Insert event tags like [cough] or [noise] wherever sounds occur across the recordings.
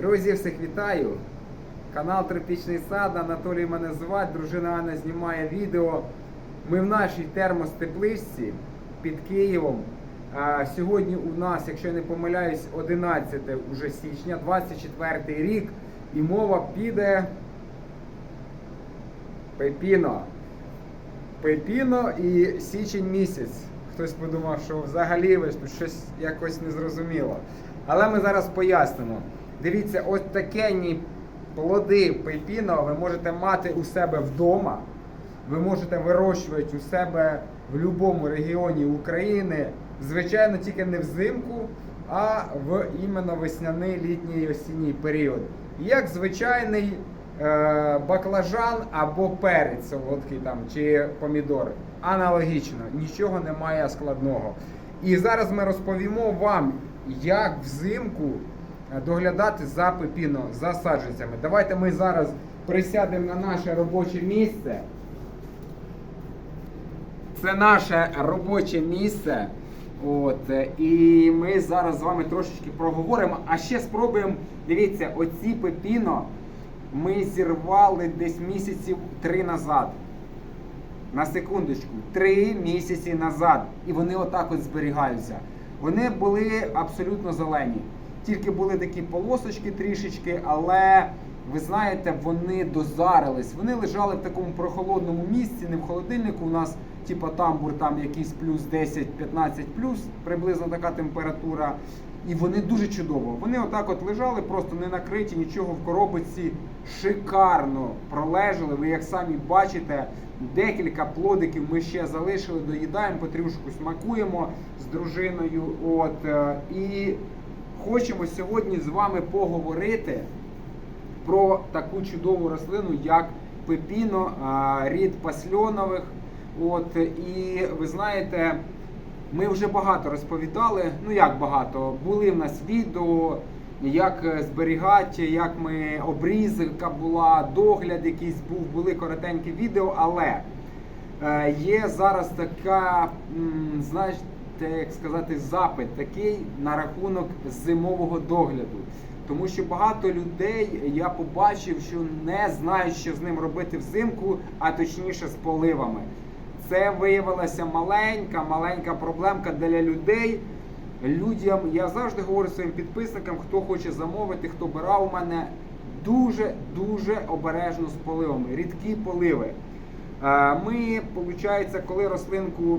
Друзі, всіх вітаю! Канал Тропічний сад, Анатолій мене звати, дружина Анна знімає відео. Ми в нашій термостепличці під Києвом. Сьогодні у нас, якщо я не помиляюсь, 11 уже січня, 24 рік. І мова піде Пепіно. Пепіно і січень місяць. Хтось подумав, що взагалі ви тут щось якось незрозуміло. Але ми зараз пояснимо. Дивіться, ось такенні плоди пепіно ви можете мати у себе вдома. Ви можете вирощувати у себе в будь-якому регіоні України. Звичайно, тільки не взимку, а в іменно весняний літній осінній період. Як звичайний е, баклажан або перець солодкий там чи помідор. Аналогічно, нічого немає складного. І зараз ми розповімо вам, як взимку доглядати за пепіно, за саджанцями. Давайте ми зараз присядемо на наше робоче місце. Це наше робоче місце. От, е, і ми зараз з вами трошечки проговоримо. А ще спробуємо. Дивіться, оці пепіно ми зірвали десь місяців три назад. На секундочку, три місяці назад. І вони отак от зберігаються. Вони були абсолютно зелені. Тільки були такі полосочки трішечки, але ви знаєте, вони дозарились. Вони лежали в такому прохолодному місці, не в холодильнику. У нас, типа тамбур, там якийсь плюс 10-15 плюс, приблизно така температура. І вони дуже чудово. Вони отак от лежали, просто не накриті, нічого в коробочці шикарно пролежали. Ви як самі бачите, декілька плодиків ми ще залишили, доїдаємо, потрішку смакуємо з дружиною. От е, і хочемо сьогодні з вами поговорити про таку чудову рослину, як пепіно, рід пасльонових. От і ви знаєте. Ми вже багато розповідали. Ну як багато, були в нас відео, як зберігати, як ми обрізка була, догляд якийсь був, були коротенькі відео, але е, є зараз така, м, знаєте, як сказати, запит такий на рахунок зимового догляду. Тому що багато людей я побачив, що не знають, що з ним робити взимку, а точніше з поливами. Це виявилася маленька, маленька проблемка для людей. Людям я завжди говорю своїм підписникам, хто хоче замовити, хто брав у мене дуже дуже обережно з поливами, рідкі поливи. Е, Ми, виходить, коли рослинку,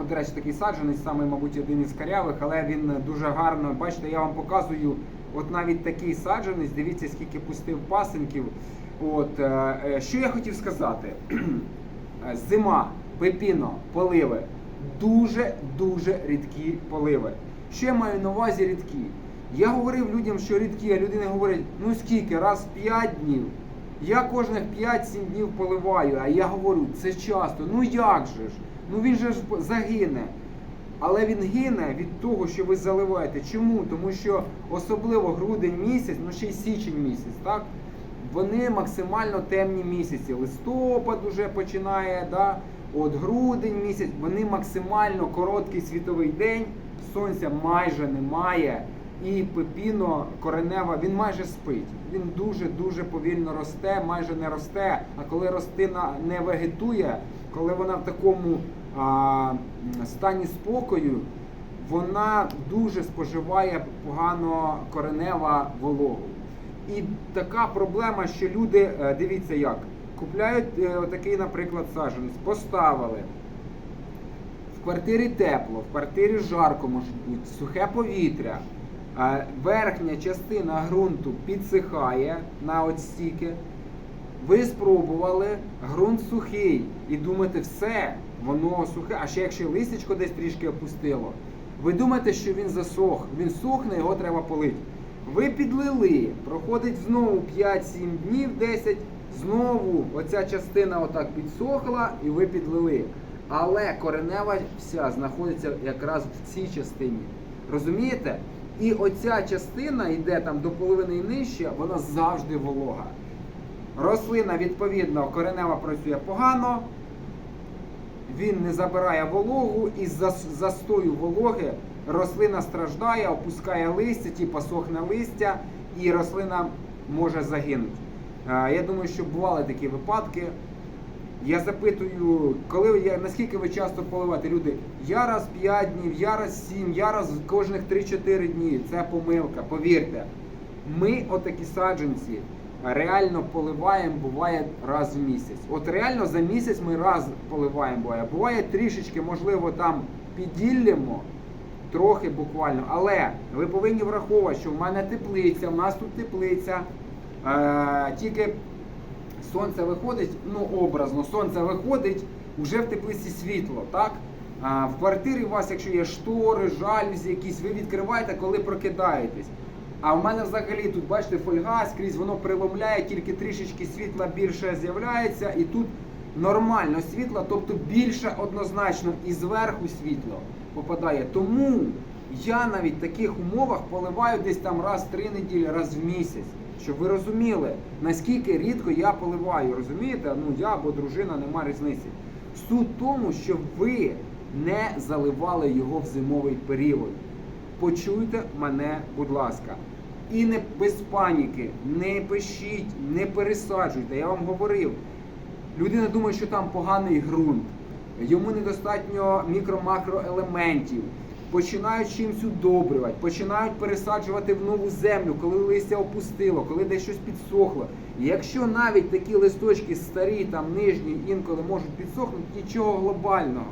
от, до речі, такий саджанець, саме, мабуть, один із карявих, але він дуже гарно, бачите, я вам показую, от навіть такий саджанець, дивіться, скільки пустив пасенків. От, е, е, що я хотів сказати? Е, [clears throat] зима, пепіно, поливи. Дуже-дуже рідкі поливи. Що я маю на увазі рідкі? Я говорив людям, що рідкі, а люди говорять, ну скільки, раз в 5 днів. Я кожних 5-7 днів поливаю, а я говорю, це часто. Ну як же ж? Ну він же ж загине. Але він гине від того, що ви заливаєте. Чому? Тому що особливо грудень місяць, ну ще й січень місяць, так? Вони максимально темні місяці. Листопад вже починає, да? от грудень місяць, вони максимально короткий світовий день, сонця майже немає. І пепіно коренева, він майже спить. Він дуже-дуже повільно росте, майже не росте. А коли рослина не вегетує, коли вона в такому стані спокою, вона дуже споживає погано коренева вологу. І така проблема, що люди, е, дивіться як, купляють е, отакий, наприклад, саджанець, поставили. В квартирі тепло, в квартирі жарко може бути, сухе повітря. Верхня частина ґрунту підсихає на от стільки. Ви спробували, ґрунт сухий, і думаєте, все, воно сухе, а ще якщо листячко десь трішки опустило, ви думаєте, що він засох, він сухне, його треба полити. Ви підлили, проходить знову 5-7 днів, 10, знову оця частина отак підсохла і ви підлили. Але коренева вся знаходиться якраз в цій частині. Розумієте? І оця частина йде там до половини і нижче, вона завжди волога. Рослина, відповідно, коренева працює погано, він не забирає вологу, і з застою вологи рослина страждає, опускає листя, типу сохне листя, і рослина може загинути. Е, Я думаю, що бували такі випадки. Я запитую, коли я наскільки ви часто поливаєте люди? Я раз 5 днів, я раз 7, я раз кожних 3-4 дні. Це помилка, повірте. Ми, отакі саджанці, реально поливаємо, буває раз в місяць. От реально за місяць ми раз поливаємо, буває. Буває трішечки, можливо, там піділлємо, трохи буквально. Але ви повинні враховувати, що в мене теплиця, в нас тут теплиця. Е, тільки сонце виходить, ну образно, сонце виходить, вже в теплиці світло, так? А в квартирі у вас, якщо є штори, жалюзі якісь, ви відкриваєте, коли прокидаєтесь. А в мене взагалі тут, бачите, фольга скрізь воно приломляє, тільки трішечки світла більше з'являється, і тут нормально світло, тобто більше однозначно і зверху світло попадає. Тому я навіть в таких умовах поливаю десь там раз в три неділі, раз в місяць. Щоб ви розуміли, наскільки рідко я поливаю, розумієте? Ну я або дружина, нема різниці. Суть тому, щоб ви не заливали його в зимовий період. Почуйте мене, будь ласка. І не без паніки, не пишіть, не пересаджуйте. Я вам говорив. Людина думає, що там поганий ґрунт, йому недостатньо мікро-макроелементів. Починають чимось удобрювати, починають пересаджувати в нову землю, коли листя опустило, коли десь щось підсохло. І якщо навіть такі листочки старі, там нижні, інколи можуть підсохнути, нічого глобального.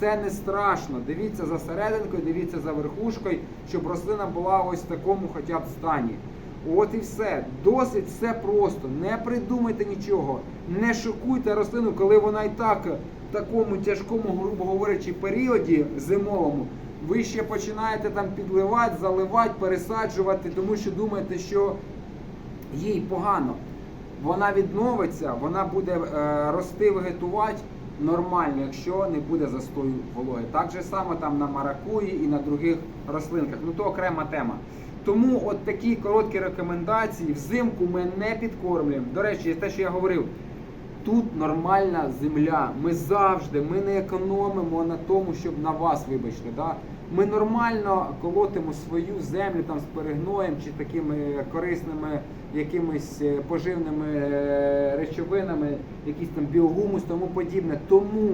Це не страшно. Дивіться за серединкою, дивіться за верхушкою, щоб рослина була ось в такому хоча б стані. От і все. Досить все просто. Не придумайте нічого. Не шокуйте рослину, коли вона і так в такому тяжкому, грубо говорячи, періоді зимовому. Ви ще починаєте там підливати, заливати, пересаджувати, тому що думаєте, що їй погано. Вона відновиться, вона буде е, рости, вегетувати нормально, якщо не буде застою вологи. Так же само там на маракуї і на других рослинках. Ну то окрема тема. Тому от такі короткі рекомендації. Взимку ми не підкормлюємо. До речі, те, що я говорив, тут нормальна земля. Ми завжди ми не економимо на тому, щоб на вас, вибачте, да? ми нормально колотимо свою землю там з перегноєм чи такими корисними якимись е, поживними е, речовинами, якісь там біогумус, тому подібне. Тому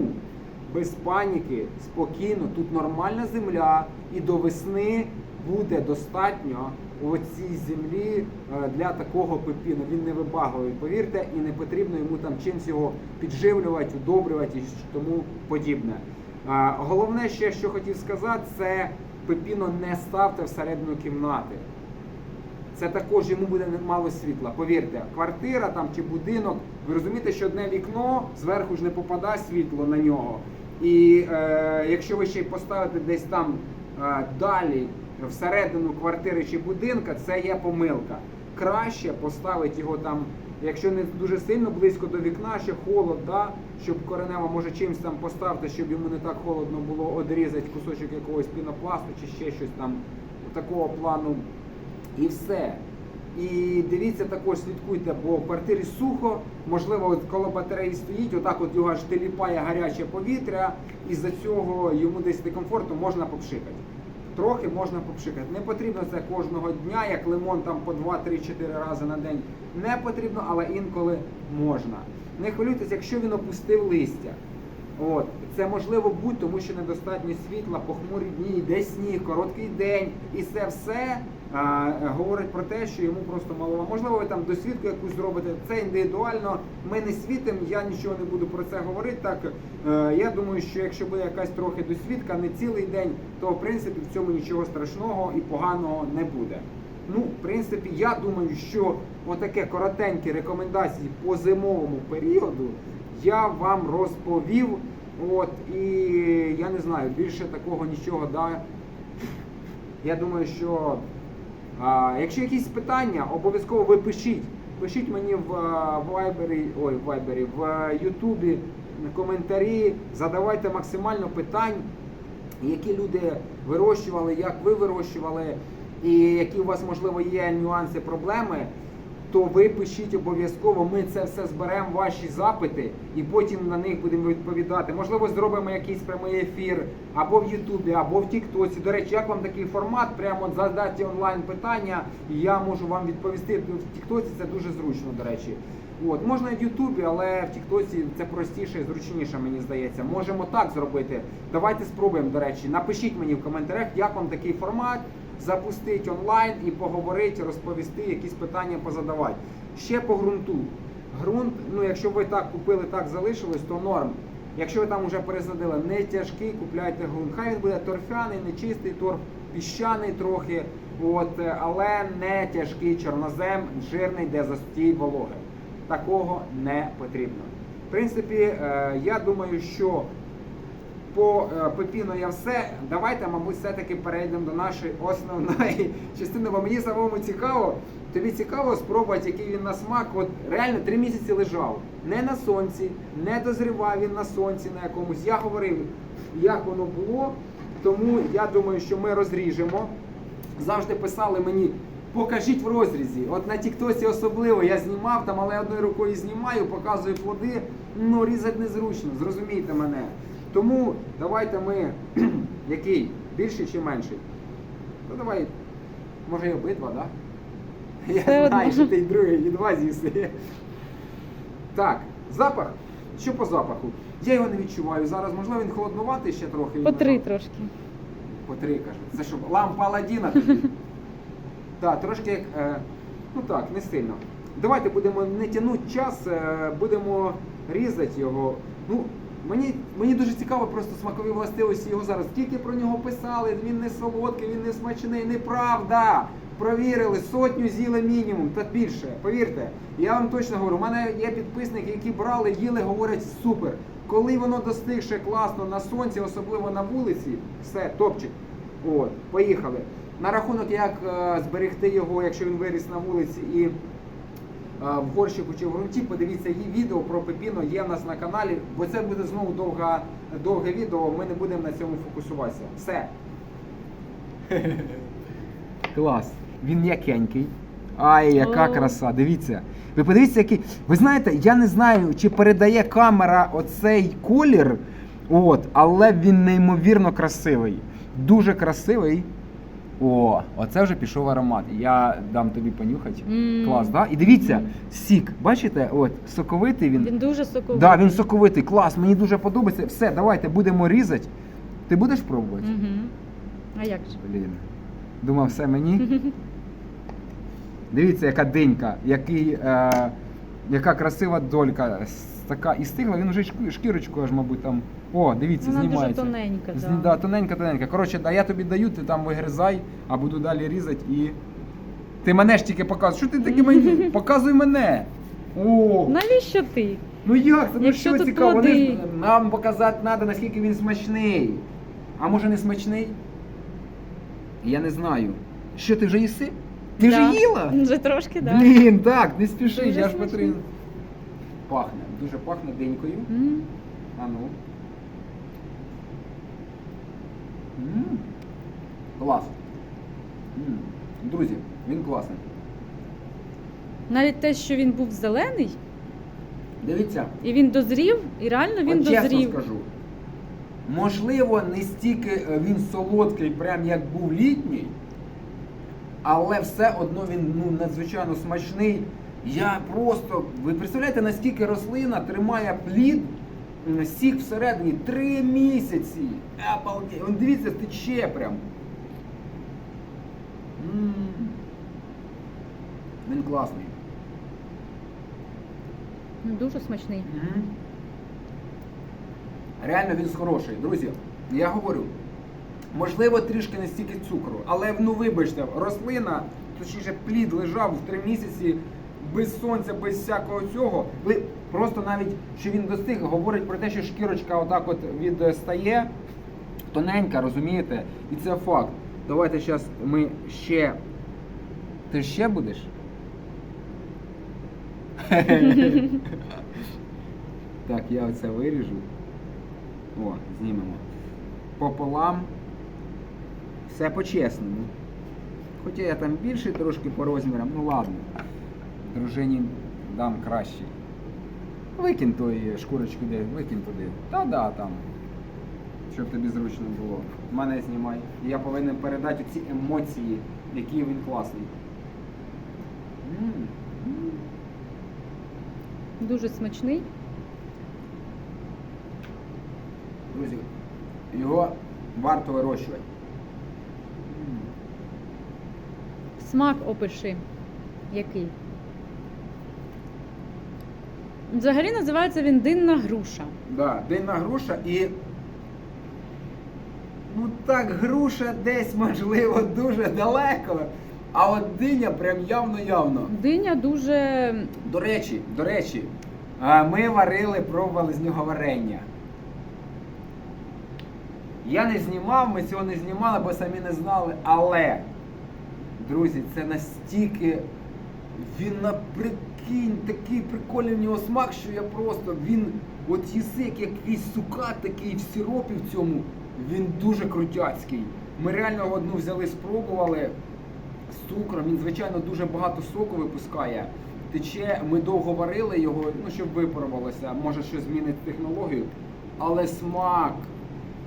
без паніки, спокійно, тут нормальна земля, і до весни буде достатньо у цій землі е, для такого пепіну. Він не вибагливий, повірте, і не потрібно йому там чимось його підживлювати, удобрювати і тому подібне. Головне ще, що хотів сказати, це пепіно не ставте всередину кімнати. Це також йому буде мало світла. Повірте, квартира там чи будинок, ви розумієте, що одне вікно зверху ж не попадає світло на нього. І е, якщо ви ще поставите десь там е, далі всередину квартири чи будинка, це є помилка. Краще поставити його там, якщо не дуже сильно близько до вікна, ще холод, да, щоб коренева може чимось там поставити, щоб йому не так холодно було одрізати кусочок якогось пінопласту чи ще щось там такого плану. І все. І дивіться, також слідкуйте, бо в квартирі сухо, можливо, от коло батареї стоїть, отак от його аж теліпає гаряче повітря, і за цього йому десь некомфортно можна попшикати. Трохи можна попшикати. Не потрібно це кожного дня, як лимон там по 2-3-4 рази на день. Не потрібно, але інколи можна. Не хвилюйтесь, якщо він опустив листя. От це можливо бути, тому що недостатньо світла, похмурі дні, йде сніг, короткий день, і це все а, говорить про те, що йому просто мало. Можливо, ви там досвідку якусь зробите. Це індивідуально. Ми не світимо, я нічого не буду про це говорити. Так е, я думаю, що якщо буде якась трохи досвідка, не цілий день, то в принципі в цьому нічого страшного і поганого не буде. Ну, в принципі, я думаю, що отаке коротенькі рекомендації по зимовому періоду я вам розповів. От, і я не знаю, більше такого нічого, да. Я думаю, що якщо якісь питання, обов'язково ви пишіть. Пишіть мені в Viber, ой, в Вайбері, в Ютубі коментарі, задавайте максимально питань, які люди вирощували, як ви вирощували, і які у вас можливо є нюанси, проблеми. То ви пишіть обов'язково. Ми це все зберемо, ваші запити, і потім на них будемо відповідати. Можливо, зробимо якийсь прямий ефір або в Ютубі, або в Тіктоці. До речі, як вам такий формат? Прямо задати онлайн питання, і я можу вам відповісти. В Тіктоці це дуже зручно, до речі. От, можна і в Ютубі, але в Тіктоці це простіше і зручніше, мені здається. Можемо так зробити. Давайте спробуємо, до речі. Напишіть мені в коментарях, як вам такий формат, запустити онлайн і поговорити, розповісти, якісь питання позадавати. Ще по ґрунту. Ґрунт, ну якщо ви так купили, так залишилось, то норм. Якщо ви там вже пересадили, не тяжкий, купляйте ґрунт. Хай він буде торфяний, не чистий торф, піщаний трохи, от, але не тяжкий чорнозем, жирний, де застій вологи. Такого не потрібно. В принципі, е, я думаю, що по е, пепіно я все. Давайте, мабуть, все-таки перейдемо до нашої основної [laughs] частини, бо мені самому цікаво. Тобі цікаво спробувати, який він на смак. От реально три місяці лежав. Не на сонці, не дозрівав він на сонці на якомусь. Я говорив, як воно було. Тому я думаю, що ми розріжемо. Завжди писали мені. Покажіть в розрізі. От на Тіктосі особливо я знімав там, але одною рукою знімаю, показую плоди. Ну, різати незручно, зрозумійте мене. Тому давайте ми. [clears throat] Який? Більший чи менший? Ну давай, може і обидва, так? Да? Я Все знаю, що ти й другий від вас з'їси. Так, запах. Що по запаху? Я його не відчуваю зараз. Можливо, він холоднуватий ще трохи. По три трошки. По три кажуть. Це що, лампа Аладдіна тоді? [laughs] Так, трошки як. е, Ну так, не сильно. Давайте будемо не тягнути час, е, будемо різати його. Ну, мені, мені дуже цікаво просто смакові властивості його зараз. Скільки про нього писали, він не солодкий, він не смачний, неправда. Провірили, сотню з'їли мінімум, та більше. Повірте, я вам точно говорю, у мене є підписники, які брали, їли, говорять супер. Коли воно достигше класно на сонці, особливо на вулиці, все, топчик. От, поїхали. На рахунок, як е, зберегти його, якщо він виріс на вулиці і в горщику чи в ґрунті, подивіться її відео про пепіно є в нас на каналі, бо це буде знову довга, довге відео, ми не будемо на цьому фокусуватися. Все. [laughs] Клас. Він м'якенький. Ай, яка О. краса. Дивіться. Ви подивіться, який. Ви знаєте, я не знаю, чи передає камера оцей колір, от, але він неймовірно красивий. Дуже красивий. О, оце вже пішов аромат. Я дам тобі понюхати. М. Клас, да? І дивіться, сік, бачите, от, соковитий він. Він дуже соковитий. Да, він соковитий, клас, мені дуже подобається. Все, давайте будемо різати. Ти будеш пробувати? Угу. А як же? Блін. Думав, все мені. [laughs] Дивіться, яка денька, який, е, яка красива долька. С- Така і стигла, він вже шкі- шкірочку аж, мабуть, там. О, дивіться, Вона дуже знімається. тоненька, З- да. да, тоненька, тоненька. Коротше, да, я тобі даю, ти там вигризай, а буду далі різати і. Ти мене ж тільки показуєш. Що ти таке мені? [laughs] Показуй мене. О! Навіщо ти? Ну як це? Ну Якщо що тут цікаво? Вони плоди. нам показати треба, наскільки він смачний. А може не смачний? Я не знаю. Що ти вже їси? Ти Да. вже їла? Вже трошки, так. Блін, так, не спіши, Дуже я ж смачний. потрібен. Пахне, дуже пахне денькою. М. А ну. М. Клас. М. Друзі, він класний. Навіть те, що він був зелений, Дивіться. і він дозрів, і реально він От чесно дозрів. скажу. Можливо, не стільки е, він солодкий, прям як був літній, але все одно він ну, надзвичайно смачний. Я просто. Ви представляєте, наскільки рослина тримає плід, м, сік всередині три місяці. Обалдеть. Дивіться, тече прям. М. Він класний. Ну, Дуже смачний. Реально він хороший. Друзі, я говорю, можливо, трішки не стільки цукру, але ну вибачте, рослина, точніше, плід лежав в три місяці без сонця, без всякого цього. Ви просто навіть що він достиг, говорить про те, що шкірочка отак от відстає, тоненька, розумієте? І це факт. Давайте зараз ми ще. Ти ще будеш? [laughs] Так, я оце виріжу. О, знімемо. Пополам. Все по-чесному. Хоча я там більший трошки по розмірам, ну ладно. Дружині дам кращий. Викинь тої шкурочку де, викинь туди. Та да, там. Щоб тобі зручно було. Мене знімай. Я повинен передати ці емоції, які він класний. Дуже смачний. Друзі, його варто вирощувати. Смак опиши. Який? Взагалі називається він динна груша. Да, динна груша і. Ну так, груша десь, можливо, дуже далеко. А от диня прям явно-явно. Диня дуже До речі, до речі, ми варили, пробували з нього варення. Я не знімав, ми цього не знімали, бо самі не знали. Але, друзі, це настільки. Він наприкинь, такий прикольний в нього смак, що я просто. Він от їси, як якийсь сукат такий в сиропі в цьому, він дуже крутяцький. Ми реально одну взяли, спробували з цукром. Він, звичайно, дуже багато соку випускає. Тече, ми довго варили його, ну щоб випарувалося, може щось змінить технологію. Але смак,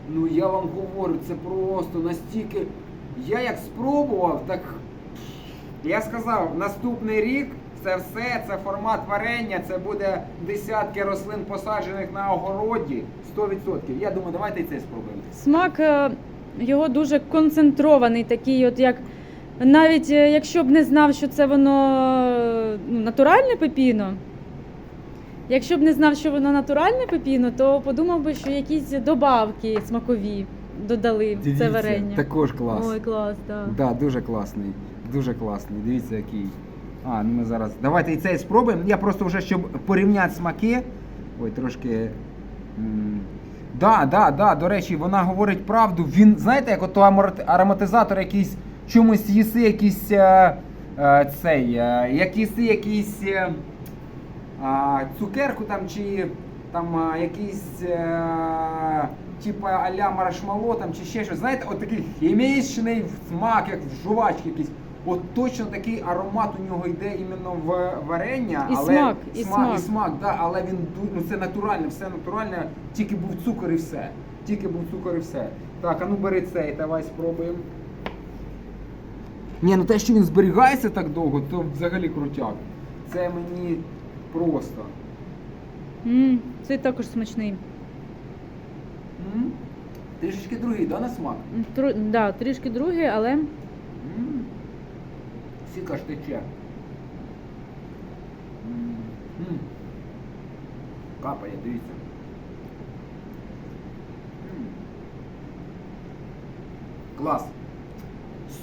ну я вам говорю, це просто настільки. Я як спробував, так я сказав, наступний рік це все, це формат варення, це буде десятки рослин посаджених на огороді. 100%. Я думаю, давайте і це спробуємо. смак е, його дуже концентрований, такий, от як навіть е, якщо б не знав, що це воно е, ну, натуральне пепіно. Якщо б не знав, що воно натуральне пепіно, то подумав би, що якісь добавки смакові додали в це варення. Також клас. Ой, клас, так. Да, дуже класний. Дуже класний. Дивіться, який. А, ну ми зараз. Давайте і цей спробуємо. Я просто вже щоб порівняти смаки. Ой, трошки. Да, да, да, до речі, вона говорить правду. Він, знаєте, як ото ароматизатор якийсь чомусь їси якийсь е, е, цей, е, як їси якийсь е, цукерку там чи там а, якийсь е, типа аля маршмало там чи ще щось. Знаєте, от такий хімічний смак, як в жувачки якийсь. От точно такий аромат у нього йде іменно в варення, І але смак, і смак. і смак, да, але він ну це натуральне, все натуральне, тільки був цукор і все. Тільки був цукор і все. Так, а ну бери цей, давай спробуємо. Ні, ну те, що він зберігається так довго, то взагалі крутяк. Це мені просто. М, Цей також смачний. М? Трішечки другий, да, на смак? Тру, да, трішки другий, але Тече. М. М. Капає, дивіться. Клас.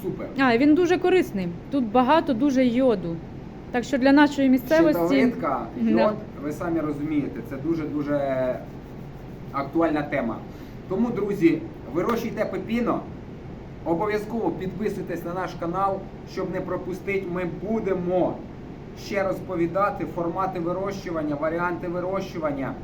Супер. а, він дуже корисний. Тут багато дуже йоду. Так що для нашої місцевості. Щитовидка, Да. йод, ви самі розумієте, це дуже-дуже актуальна тема. Тому, друзі, вирощуйте пепіно. Обов'язково підписуйтесь на наш канал, щоб не пропустити. Ми будемо ще розповідати формати вирощування, варіанти вирощування,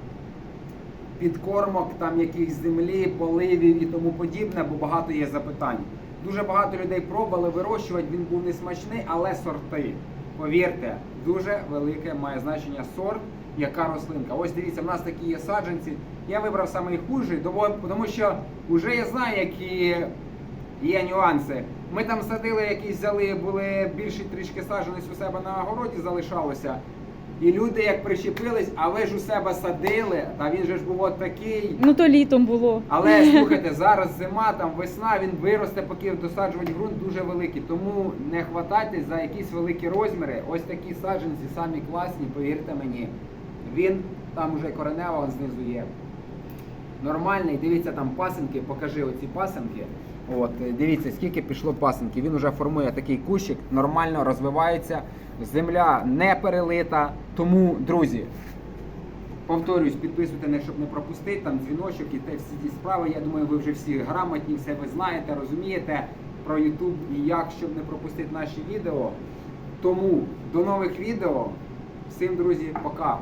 підкормок, там яких землі, поливів і тому подібне, бо багато є запитань. Дуже багато людей пробували вирощувати, він був не смачний, але сорти. Повірте, дуже велике має значення сорт, яка рослинка. Ось дивіться, в нас такі є саджанці. Я вибрав найхужий, тому що вже я знаю, які є нюанси. Ми там садили якісь взяли, були більше трішки саджанець у себе на огороді залишалося. І люди як прищепились, а ви ж у себе садили, та він же ж був от такий. Ну то літом було. Але [laughs] слухайте, зараз зима, там весна, він виросте, поки досаджувати ґрунт дуже великий. Тому не хватайтесь за якісь великі розміри. Ось такі саджанці самі класні, повірте мені. Він там уже коренева он знизу є. Нормальний, дивіться там пасинки, покажи оці пасинки. От, е, дивіться, скільки пішло пасинки. Він вже формує такий кущик, нормально розвивається. Земля не перелита. Тому, друзі, Повторюсь, підписуйте, не щоб не пропустити, там дзвіночок і те всі ті справи. Я думаю, ви вже всі грамотні, все ви знаєте, розумієте про YouTube і як, щоб не пропустити наші відео. Тому до нових відео. Всім, друзі, пока!